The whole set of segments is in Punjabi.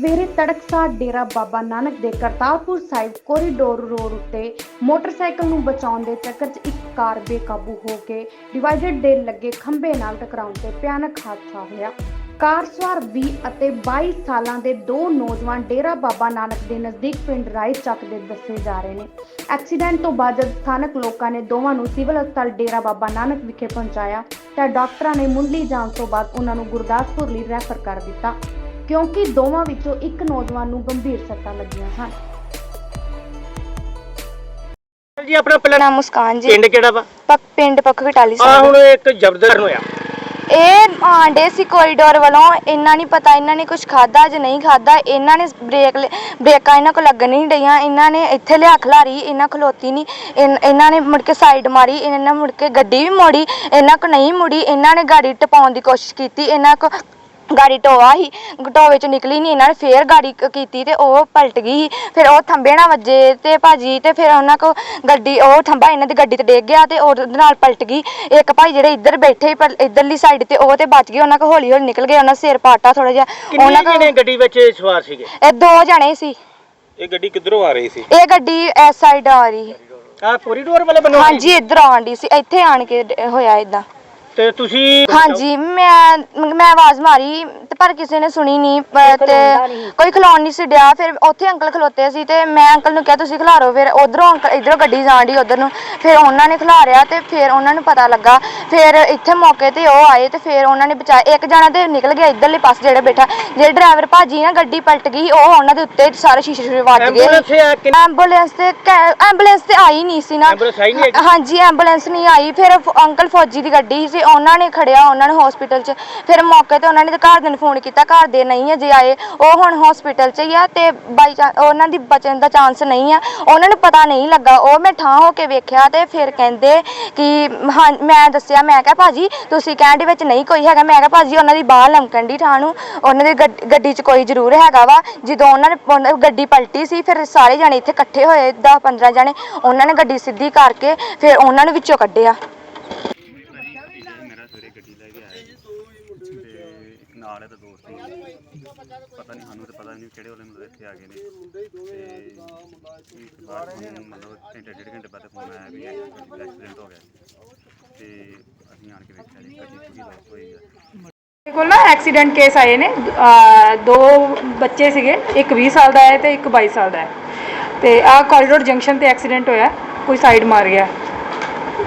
ਤੜਕਸਾਰ ਡੇਰਾ ਬਾਬਾ ਨਾਨਕ ਦੇ ਕਰਤਾਰਪੁਰ ਸਾਹਿਬ ਕੋਰੀਡੋਰ ਰੋਡ ਉੱਤੇ ਮੋਟਰਸਾਈਕਲ ਨੂੰ ਬਚਾਉਣ ਦੇ ਚੱਕਰ 'ਚ ਇੱਕ ਕਾਰ ਬੇਕਾਬੂ ਹੋ ਕੇ ਡਿਵਾਈਡਰ ਦੇ ਲੱਗੇ ਖੰਭੇ ਨਾਲ ਟਕਰਾਉਣ ਤੇ ਭਿਆਨਕ ਹਾਦਸਾ ਹੋਇਆ। ਕਾਰ ਸਵਾਰ 20 ਅਤੇ 22 ਸਾਲਾਂ ਦੇ ਦੋ ਨੌਜਵਾਨ ਡੇਰਾ ਬਾਬਾ ਨਾਨਕ ਦੇ ਨਜ਼ਦੀਕ ਪਿੰਡ ਰਾਏ ਚੱਕ ਦੇ ਦੱਸੇ ਜਾ ਰਹੇ ਨੇ। ਐਕਸੀਡੈਂਟ ਤੋਂ ਬਾਅਦ ਜਦ ਸਥਾਨਕ ਲੋਕਾਂ ਨੇ ਦੋਵਾਂ ਨੂੰ ਸਿਵਲ ਹਸਪਤਾਲ ਡੇਰਾ ਬਾਬਾ ਨਾਨਕ ਵਿਖੇ ਪਹੁੰਚਾਇਆ ਤਾਂ ਡਾਕਟਰਾਂ ਨੇ ਮੁੱਢਲੀ ਜਾਂਚ ਤੋਂ ਬਾਅਦ ਉਹਨਾਂ ਨੂੰ ਗੁਰਦਾਸਪੁਰ ਲਈ ਰੈਫਰ ਕਰ ਦਿੱਤਾ। ਕਿਉਂਕਿ ਦੋਵਾਂ ਵਿੱਚੋਂ ਇੱਕ ਨੌਜਵਾਨ ਨੂੰ ਗੰਭੀਰ ਸੱਟਾਂ ਲੱਗੀਆਂ ਹਨ ਜੀ ਆਪਣਾ ਪਹਿਲਾਂ ਨਾਮ ਮੁਸਕਾਨ ਜੀ। ਪਿੰਡ ਕਿਹੜਾ ਵਾ? ਪੱਕ ਪਿੰਡ ਪੱਖ ਘਟਾਲੀ ਆ ਸਾਹਿਬ। ਹੁਣ ਇੱਕ ਜ਼ਬਰਦਸਤ ਹੋਇਆ। ਇਹ ਆਂਡੇ ਸੀ ਕੋਰੀਡੋਰ ਵੱਲੋਂ। ਇਹਨਾਂ ਨਹੀਂ ਪਤਾ ਇਹਨਾਂ ਨੇ ਕੁਝ ਖਾਦਾ ਜਾਂ ਨਹੀਂ ਖਾਦਾ ਇਹਨਾਂ ਨੇ ਬ੍ਰੇਕ ਲ- ਬ੍ਰੇਕਾਂ ਇਹਨਾਂ ਕੋਲ ਲੱਗਣ ਨਹੀਂ ਡਈਆਂ ਇਹਨਾਂ ਨੇ ਇੱਥੇ ਲਿਆ ਖਲਾਰੀ ਇਹਨਾਂ ਖਲੋਤੀ ਨਹੀਂ ਇਨ- ਇਹਨਾਂ ਨੇ ਮੁੜ ਕੇ ਸਾਈਡ ਮਾਰੀ ਇਹਨਾਂ ਨੇ ਮੁੜ ਕੇ ਗੱਡੀ ਵੀ ਮੋੜੀ ਇਹਨਾਂ ਕੋ ਨਹੀਂ ਮੁੜੀ। ਇਹਨਾਂ ਨੇ ਗਾੜੀ ਟਪਾਉਣ ਦੀ ਕੋਸ਼ਿਸ਼ ਕੀਤੀ। ਇਹਨਾਂ ਕੋ ਗਾੜੀ ਟੋਆ ਸੀ। ਟੋਏ ਚ ਨਿਕਲੀ ਨਹੀਂ ਇਹਨਾਂ ਨੇ ਫੇਰ ਗਾੜੀ ਕ- ਕੀਤੀ ਤੇ ਉਹ ਪਲਟ ਗਈ ਸੀ। ਫਿਰ ਉਹ ਥੰਬੇ ਨਾਲ ਵੱਜੇ ਤੇ ਭਾਜੀ ਤੇ ਫਿਰ ਉਹਨਾਂ ਕੋ ਗੱਡੀ ਉਹ ਥੰਬਾ ਇਹਨਾਂ ਦੀ ਗੱਡੀ ਤੇ ਡਿੱਗ ਗਿਆ ਤੇ ਉਹਦੇ ਨਾਲ ਪਲਟ ਗਈ। ਇੱਕ ਭਾਈ ਜਿਹੜੇ ਇੱਧਰ ਬੈਠੇ ਸੀ ਪਰ ਇੱਧਰਲੀ ਸਾਈਡ ਤੇ ਉਹ ਤੇ ਬਚ ਗਏ ਉਹਨਾਂ ਕੋ ਹੌਲੀ ਹੌਲੀ ਨਿਕਲ ਗਏ ਉਹਨਾਂ ਸਿਰ ਪਾਟਾ ਥੋੜਾ ਜਿਹਾ। ਕਿੰਨੇ ਉਹਨਾਂ ਜਣੇ ਕੋ ਗੱਡੀ ਵਿੱਚ ਸਵਾਰ ਸੀਗੇ? ਇਹ ਦੋ ਜਣੇ ਸੀ। ਇਹ ਗੱਡੀ ਕਿੱਧਰੋਂ ਆ ਰਹੀ ਸੀ? ਇਹ ਗੱਡੀ ਇਸ ਸਾਈਡ ਆ ਰਹੀ ਆ ਕੋਰੀਡੋਰ ਵਾਲੇ ਬੰਨੋ ਹਾਂਜੀ ਇੱਧਰ ਆਉਣ ਦੀ ਸੀ ਇੱਥੇ ਆਣ ਕੇ ਡ- ਹੋਇਆ ਇਦਾਂ ਤੇ ਤੁਸੀਂ ਹਾਂਜੀ ਮੈਂ ਮੈਂ ਆਵਾਜ਼ ਮਾਰੀ ਤੇ ਪਰ ਕਿਸੇ ਨੇ ਸੁਣੀ ਨਹੀਂ ਪ- ਤੇ ਕੋਈ ਖਲੋਣ ਨਹੀਂ ਸੀ ਡਿਆ। ਫਿਰ ਉੱਥੇ ਅੰਕਲ ਖਲੋਤੇ ਸੀ ਤੇ ਮੈਂ ਅੰਕਲ ਨੂੰ ਕਿਹਾ ਤੁਸੀਂ ਖਿਲਾਰੋ। ਫਿਰ ਉਧਰੋਂ ਅੰਕਲ ਇਧਰੋਂ ਗੱਡੀ ਜਾਣ ਦੀ ਉਧਰ ਨੂੰ। ਫਿਰ ਉਹਨਾਂ ਨੇ ਖਿਲਾਰਿਆ ਤੇ ਫਿਰ ਉਹਨਾਂ ਨੂੰ ਪਤਾ ਲੱਗਾ। ਫਿਰ ਇੱਥੇ ਮੌਕੇ ਤੇ ਉਹ ਆਏ ਤੇ ਫਿਰ ਉਹਨਾਂ ਨੇ ਬਚਾਇਆ ਇੱਕ ਜਣਾ ਤੇ ਨਿਕਲ ਗਿਆ ਇਧਰਲੇ ਪਾਸੇ ਜਿਹੜਾ ਬੈਠਾ। ਜਿਹੜੇ ਡਰਾਈਵਰ ਭਾਜੀ ਨਾ ਗੱਡੀ ਪਲਟ ਗਈ ਉਹ ਉਹਨਾਂ ਦੇ ਉੱਤੇ ਸਾਰੇ ਸ਼ੀਸ਼ੇ ਸ਼ੂਸ਼ੇ ਵੱਜ ਗਏ। ਐਂਬੂਲੈਂਸ ਆ ਕਿ ਐਂਬੂਲੈਂਸ ਤੇ ਕੈ- ਐਂਬੂਲੈਂਸ ਤੇ ਆਈ ਨਹੀਂ ਸੀ ਨਾ। ਐਂਬੂਲੈਂਸ ਆਈ ਨਹੀਂ ਹੈਗੀ? ਹਾਂਜੀ ਐਂਬੂਲੈਂਸ ਨਹੀਂ ਆਈ। ਫਿਰ ਫ- ਅੰਕਲ ਫੌਜੀ ਦੀ ਗੱਡੀ ਸੀ ਉਹਨਾਂ ਨੇ ਖੜਿਆ, ਉਹਨਾਂ ਨੂੰ ਹਸਪੀਟਲ 'ਚ। ਫਿਰ ਮੌਕੇ ਤੇ ਉਹਨਾਂ ਨੇ ਤੇ ਘਰ ਨੂੰ ਫੋਨ ਕੀਤਾ ਘਰ ਦੇ ਨਹੀਂ ਅਜੇ ਆਏ, ਉਹ ਹੁਣ ਹਸਪੀਟਲ 'ਚ ਹੀ ਆ ਤੇ ਬਾਈ ਉਹਨਾਂ ਦੀ ਬਚਣ ਦਾ ਚਾਂਸ ਨਹੀਂ ਆ। ਉਹਨਾਂ ਨੂੰ ਪਤਾ ਨਹੀਂ ਲੱਗਾ। ਉਹ ਮੈਂ ਠਾਂ ਹੋ ਕੇ ਵੇਖਿਆ ਤੇ ਫਿਰ ਕਹਿੰਦੇ ਕਿ, ਹਾਂ, ਮੈਂ ਦੱਸਿਆ, ਮੈਂ ਕਿਹਾ, ਭਾਜੀ, ਤੁਸੀਂ ਕਹਿਣ ਕਹਿੰਦੇ ਵਿੱਚ ਨਹੀਂ ਕੋਈ ਹੈਗਾ। ਮੈਂ ਕਿਹਾ, ਭਾਜੀ, ਉਹਨਾਂ ਦੀ ਬਾਹ ਲਮਕਣ ਦੀ ਠਾਂ ਨੂੰ। ਉਹਨਾਂ ਦੀ ਗੱਡ- ਗੱਡੀ 'ਚ ਕੋਈ ਜ਼ਰੂਰ ਹੈਗਾ ਵਾ। ਜਦੋਂ ਉਹਨਾਂ ਨੇ, ਉਹਨਾਂ ਗੱਡੀ ਪਲਟੀ ਸੀ, ਫਿਰ ਸਾਰੇ ਜਣੇ ਇੱਥੇ ਇਕੱਠੇ ਹੋਏ 10 15 ਜਣੇ। ਉਹਨਾਂ ਨੇ ਗੱਡੀ ਸਿੱਧੀ ਕਰਕੇ ਫਿਰ ਉਹਨਾਂ ਨੂੰ ਵਿੱਚੋਂ ਕੱਢਿਆ ਮੇਰਾ ਸਵੇਰੇ ਗੱਡੀ ਲੈ ਕੇ ਆਇਆ ਤੇ ਇੱਕ ਦੋਸਤ ਸੀ ਪਤਾ ਨਹੀਂ ਸਾਨੂੰ ਤੇ ਪਤਾ ਨਹੀਂ ਕਿਹੜੇ ਵੇਲੇ ਮਤਲਬ ਇੱਥੇ ਆ ਗਏ ਨੇ। ਤੇ ਇੱਕ ਬਾਅਦ ਸਾਨੂੰ ਮਤਲਬ ਘੰਟੇ, ਡੇਢ ਘੰਟੇ ਬਾਅਦ ਫੋਨ ਆਇਆ ਵੀ ਐਕਸੀਡੈਂਟ ਹੋ ਗਿਆ। ਤੇ ਅਸੀਂ ਆਣ ਕੇ ਵੇਖਿਆ ਜੀ ਗੱਡੀ ਪੂਰੀ ਲਾਸ ਹੋਈ ਆ। ਮੇਰੇ ਕੋਲ ਨਾ ਐਕਸੀਡੈਂਟ ਕੇਸ ਆਏ ਨੇ। ਅਹ ਦੋ ਬੱਚੇ ਸੀਗੇ, ਇੱਕ 20 ਸਾਲ ਦਾ ਹੈ ਤੇ ਇੱਕ 22 ਸਾਲ ਦਾ ਹੈ। ਤੇ ਆਹ ਕੋਰੀਡੋਰ ਜੰਕਸ਼ਨ ਤੇ ਐਕਸੀਡੈਂਟ ਹੋਇਆ, ਕੋਈ ਸਾਈਡ ਮਾਰ ਗਿਆ।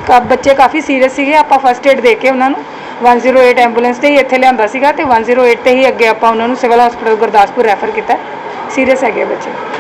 ਕਾ, ਬੱਚੇ ਕਾਫੀ ਸੀਰੀਅਸ ਸੀਗੇ, ਆਪਾਂ ਫਰਸਟ ਏਡ ਦੇ ਕੇ ਉਹਨਾਂ ਨੂੰ। 108 ਐਂਬੂਲੈਂਸ ਤੇ ਹੀ ਇੱਥੇ ਲਿਆਂਦਾ ਸੀਗਾ ਤੇ 108 ਤੇ ਹੀ ਅੱਗੇ ਆਪਾਂ ਉਹਨਾਂ ਨੂੰ ਸਿਵਲ ਹਸਪੀਟਲ ਗੁਰਦਾਸਪੁਰ ਰੈਫਰ ਕੀਤਾ ਸੀਰੀਅਸ ਹੈਗੇ ਬੱਚੇ